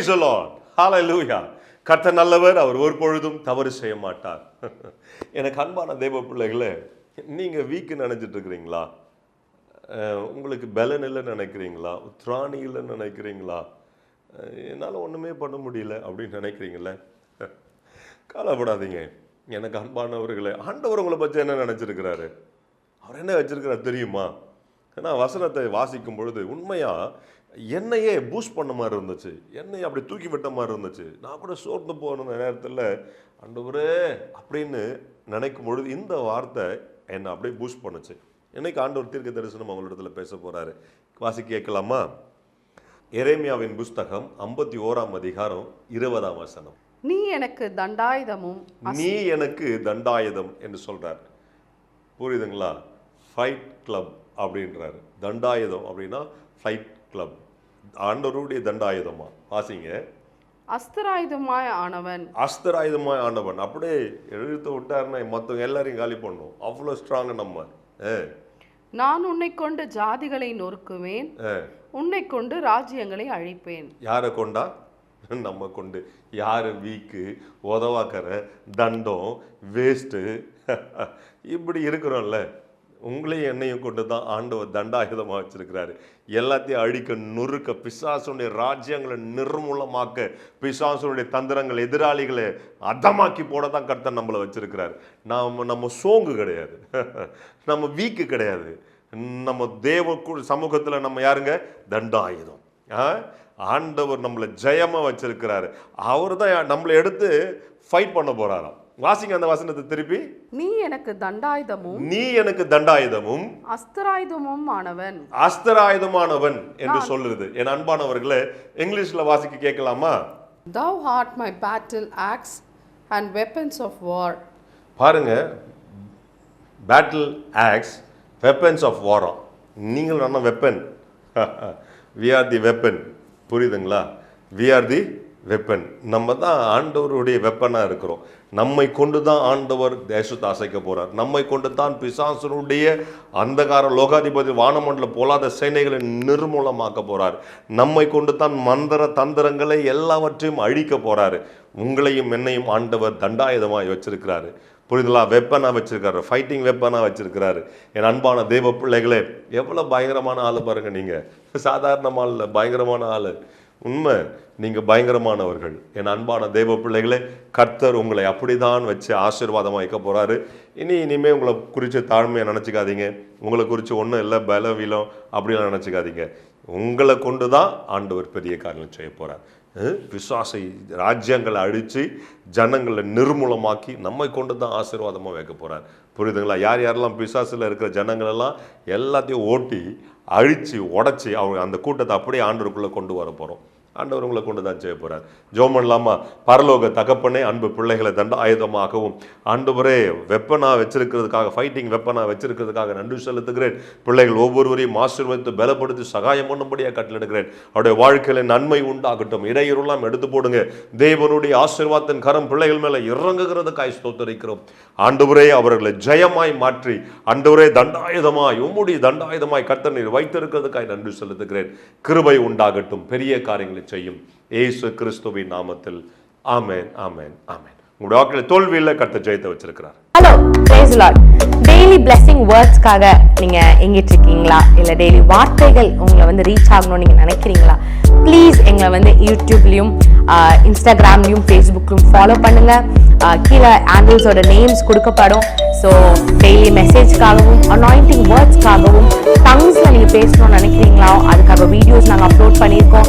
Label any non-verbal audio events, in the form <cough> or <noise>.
Price ஹாலை ஹalleluya கர்த்தர் நல்லவர் அவர் ஒரு பொழுதும் தவறு செய்ய மாட்டார். <laughs> எனக்கு அன்பான தேவ பிள்ளைகளே நீங்கள் வீக்கு நினைச்சிட்டு இருக்கிறீங்களா? உங்களுக்கு பலன் இல்லைன்னு நினைக்கிறீங்களா? திராணி இல்லைன்னு நினைக்கிறீங்களா? என்னால் ஒன்றுமே பண்ண முடியல அப்படின்னு நினைக்கிறீங்களே? <laughs> கவலைப்படாதீங்க. எனக்கு அன்பானவர்களே ஆண்டவர் உங்களை பற்றி என்ன நினச்சிருக்கிறாரு? அவர் என்ன வச்சுருக்கிறார் தெரியுமா? ஏன்னா வசனத்தை வாசிக்கும் பொழுது உண்மையாக என்னையே பூஸ்ட் பண்ண மாதிரி இருந்துச்சு. என்னையை அப்படி தூக்கி விட்ட மாதிரி இருந்துச்சு. நான் கூட சோர்ந்து போன நேரத்தில். ஆண்டவரே அப்படின்னு நினைக்கும் பொழுது இந்த வார்த்தை என்னை அப்படியே பூஸ்ட் பண்ணுச்சு. என்னைக்கு ஆண்டவர் தீர்க்க தரிசனம் அவங்களிடத்துல பேச போறாரு. வாசி கேட்கலாமா? எரேமியாவின் புஸ்தகம் ஐம்பத்தி ஓராம் அதிகாரம் இருபதாம் வசனம். நீ எனக்கு தண்டாயுதமும் நீ எனக்கு தண்டாயுதம் என்று சொல்றார். புரியுதுங்களா? ஃபைட் கிளப் அப்படின்றாரு. தண்டாயுதம் அப்படின்னா ஃபைட் கிளப் ஆண்டவருடைய தண்டாயுதமா? வாசிங்க. அஸ்திராயுதமாய் ஆனவன். அஸ்தராயுதமாய் ஆண்டவன் அப்படியே எழுத்து விட்டாருன்னா மற்றவங்க எல்லாரையும் காலி பண்ணும். அவ்வளோ ஸ்ட்ராங் நம்ம. நான் உன்னை கொண்டு ஜாதிகளை நொறுக்குவேன். உன்னை கொண்டு ராஜ்யங்களை அழிப்பேன். யாரை கொண்டா? நம்ம கொண்டு. யார் வீக்கு உதவாக்கற தண்டம் வேஸ்ட்டு இப்படி இருக்கிறோம்ல. உங்களையும் என்னையும் கொண்டு தான் ஆண்டவர் தண்டாயுதமாக வச்சிருக்கிறாரு. எல்லாத்தையும் அழிக்க நொறுக்க பிசாசனுடைய ராஜ்யங்களை நிர்மூலமாக்க பிசாசனுடைய தந்திரங்கள் எதிராளிகளை அதமாக்கி போட தான் கர்த்தர் நம்மளை வச்சிருக்கிறாரு. நாம் நம்ம சோங்கு கிடையாது. <laughs> நம்ம வீக்கு கிடையாது. நம்ம தேவ சமூகத்தில் நம்ம யாருங்க? தண்டாயுதம். ஆ? ஆண்டவர் நம்மளை ஜெயமாக வச்சிருக்கிறாரு. அவர் தான் நம்மளை எடுத்து ஃபைட் பண்ண போகிறாராம் வாசிங்க அந்த வசனத்தை திருப்பி. நீ எனக்கு தண்டாயுதமும் நீ எனக்கு தண்டாயுதமும் அஸ்திராயுதமும் ஆனவன். அஸ்தராயுதமானவன் என்று சொல்லுது. என் அன்பானவர்களே இங்கிலீஷ்ல வாசிக்க கேட்கலாமா? Thou art my battle axe and weapons of war. பாருங்க. Battle axe weapons of war நீங்கள் நல்ல weapon we are the weapon புரியுதுங்களா? வி ஆர் தி வெப்பன் நம்ம தான் ஆண்டவருடைய வெப்பனாக இருக்கிறோம். நம்மை கொண்டு தான் ஆண்டவர் தேசத்தை அசைக்க போகிறார் நம்மை கொண்டு தான் பிசாசனுடைய அந்தகார லோகாதிபதி வானமண்டல போலாத சேனைகளை நிர்மூலமாக்க போகிறார் நம்மை கொண்டு தான் மந்திர தந்திரங்களை எல்லாவற்றையும் அழிக்க போகிறாரு உங்களையும் என்னையும் ஆண்டவர் தண்டாயுதமாய் வச்சிருக்கிறாரு. புரிதலா வெப்பனாக வச்சுருக்காரு ஃபைட்டிங் வெப்பனாக வச்சுருக்கிறாரு. என் அன்பான தெய்வ பிள்ளைகளே எவ்வளோ பயங்கரமான ஆள் பாருங்கள் நீங்கள் சாதாரணமான ஆள் பயங்கரமான ஆள். உண்மை நீங்கள் பயங்கரமானவர்கள். என் அன்பான தெய்வ பிள்ளைகளே கர்த்தர் உங்களை அப்படிதான் வச்சு ஆசீர்வாதமாக வைக்க போகிறாரு இனி இனிமேல் உங்களை குறித்து தாழ்மையை நினச்சிக்காதீங்க. உங்களை குறித்து ஒன்றும் இல்லை பலவீனம் அப்படிலாம் நினச்சிக்காதீங்க. உங்களை கொண்டு தான் ஆண்டவர் பெரிய காரியம் செய்ய போகிறார் விசுவாசை ராஜ்யங்களை அழித்து ஜனங்களை நிர்மூலமாக்கி நம்மை கொண்டு தான் ஆசீர்வாதமாக வைக்க போகிறார் புரியுதுங்களா? யார் யாரெல்லாம் பிசாசில் இருக்கிற ஜனங்களெல்லாம் எல்லாத்தையும் ஓட்டி அழித்து உடச்சி அவங்க அந்த கூட்டத்தை அப்படியே ஆண்டருக்குள்ளே கொண்டு வர போகிறோம் ஆண்டவர் உங்களை கொண்டு தான் செய்ய போகிறார் ஜோமன்லாமா பரலோக தகப்பனே அன்பு பிள்ளைகளை தண்ட ஆயுதமாகவும் ஆண்டவரே வெப்பனாக வச்சிருக்கிறதுக்காக ஃபைட்டிங் வெப்பனாக வச்சிருக்கிறதுக்காக நன்றி செலுத்துகிறேன். பிள்ளைகள் ஒவ்வொருவரையும் ஆசீர்வதித்து பலப்படுத்தி சகாயம் பண்ணும்படியாக கட்டளிடுகிறேன் அவருடைய வாழ்க்கையில நன்மை உண்டாகட்டும். இடையூறுலாம் எடுத்து போடுங்க. தேவனுடைய ஆசீர்வாதத்தின் கரம் பிள்ளைகள் மேலே இறங்குகிறதுக்காய் ஸ்தோத்தரிக்கிறோம். ஆண்டவரே அவர்களை ஜெயமாய் மாற்றி ஆண்டவரே தண்டாயுதமாய் உம்முடைய தண்டாயுதமாய் கர்த்தர் நீர் வைத்திருக்கிறதுக்காய் நன்றி செலுத்துகிறேன். கிருபை உண்டாகட்டும். பெரிய காரியங்களை செய்யும் ஏசு கிறிஸ்துவின் நாமத்தில். ஆமேன் ஆமேன் ஆமேன். உங்களுடைய வாக்கில் தோல்வியில் கர்த்தர் ஜெயத்தை வச்சிருக்கிறார். Hello praise lord daily blessing வேர்ட்ஸ்க்காக நீங்க எங்கிட்டு இருக்கீங்களா? இல்ல டெய்லி வார்த்தைகள் உங்களை வந்து ரீச் ஆகணும்னு நீங்க நினைக்கிறீங்களா? ப்ளீஸ் எங்களை வந்து யூடியூப்லயும் இன்ஸ்டாகிராம்லயும் ஃபேஸ்புக்லையும் ஃபாலோ பண்ணுங்கள் கீழே ஆங்கிள்ஸோட நேம்ஸ் கொடுக்கப்படும். ஸோ டெய்லி மெசேஜ்க்காகவும் அனாயிண்டிங் வேர்ட்ஸ்க்காகவும் டங்ஸில் நீங்கள் பேசணும்னு நினைக்கிறீங்களா? அதுக்காக வீடியோஸ் நாங்கள் அப்லோட் பண்ணியிருக்கோம்.